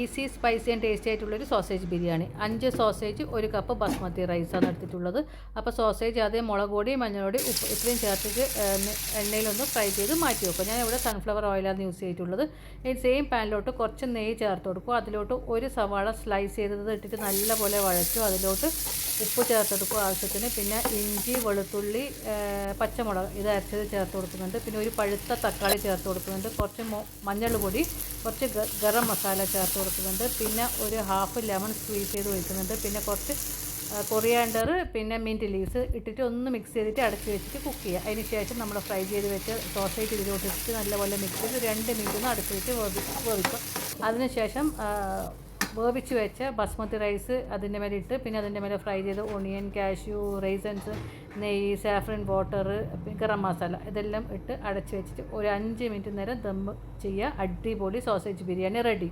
Easy spicy and tasty ആയിട്ടുള്ളൊരു sausage biryani. അഞ്ച് sausage ഒരു കപ്പ് ബസ്മതി റൈസാണ് എടുത്തിട്ടുള്ളത്. അപ്പോൾ സോസേജ് ആദ്യം മുളക് പൊടി മഞ്ഞൾപൊടി ഉപ്പ് ഇത്രയും ചേർത്തിട്ട് എണ്ണയിലൊന്ന് ഫ്രൈ ചെയ്ത് മാറ്റി വെക്കും. ഞാൻ ഇവിടെ സൺഫ്ലവർ ഓയിലാണ് യൂസ് ചെയ്തിട്ടുള്ളത്. ഈ സെയിം പാനിലോട്ട് കുറച്ച് നെയ്യ് ചേർത്ത് കൊടുക്കും. അതിലോട്ട് ഒരു സവാള സ്ലൈസ് ചെയ്തത് ഇട്ടിട്ട് നല്ലപോലെ വഴച്ചു അതിലോട്ട് ഉപ്പ് ചേർത്തെടുക്കും ആവശ്യത്തിന്. പിന്നെ ഇഞ്ചി വെളുത്തുള്ളി പച്ചമുളക് ഇത് അരച്ചത് ചേർത്ത് കൊടുക്കുന്നുണ്ട്. പിന്നെ ഒരു പഴുത്ത തക്കാളി ചേർത്ത് കൊടുക്കുന്നുണ്ട്. കുറച്ച് മഞ്ഞൾ പൊടി കുറച്ച് ഗരം മസാല ചേർത്ത് കൊടുക്കുന്നുണ്ട്. പിന്നെ ഒരു ഹാഫ് ലെമൺ സ്ക്വീസ് ചെയ്ത് ഒഴിക്കുന്നുണ്ട്. പിന്നെ കുറച്ച് കൊറിയാണ്ടർ പിന്നെ മിന്റ് ലീവ്സ് ഇട്ടിട്ട് ഒന്ന് മിക്സ് ചെയ്തിട്ട് അടച്ച് വെച്ചിട്ട് കുക്ക് ചെയ്യുക അതിന് ശേഷം നമ്മൾ ഫ്രൈ ചെയ്ത് വെച്ച് സോസേജ് ഇതിലോട്ട് ഇട്ടിട്ട് നല്ലപോലെ മിക്സ് ചെയ്ത് രണ്ട് മിനിറ്റ് ഒന്ന് അടച്ച് വെച്ച് വേവി വേവിക്കും. അതിനുശേഷം വേവിച്ച് വെച്ച ബസ്മതി റൈസ് അതിന്റെ മേലെ ഇട്ട് പിന്നെ അതിന്റെ മേലെ ഫ്രൈ ചെയ്ത് ഒണിയൻ കാഷ്യു റൈസൻസ് നെയ്യ് സാഫ്രൻ വാട്ടർ ഗരം മസാല ഇതെല്ലാം ഇട്ട് അടച്ച് വെച്ചിട്ട് ഒരു അഞ്ച് മിനിറ്റ് നേരം ദം ചെയ്യുക അടിപൊളി സോസേജ് ബിരിയാണി റെഡി.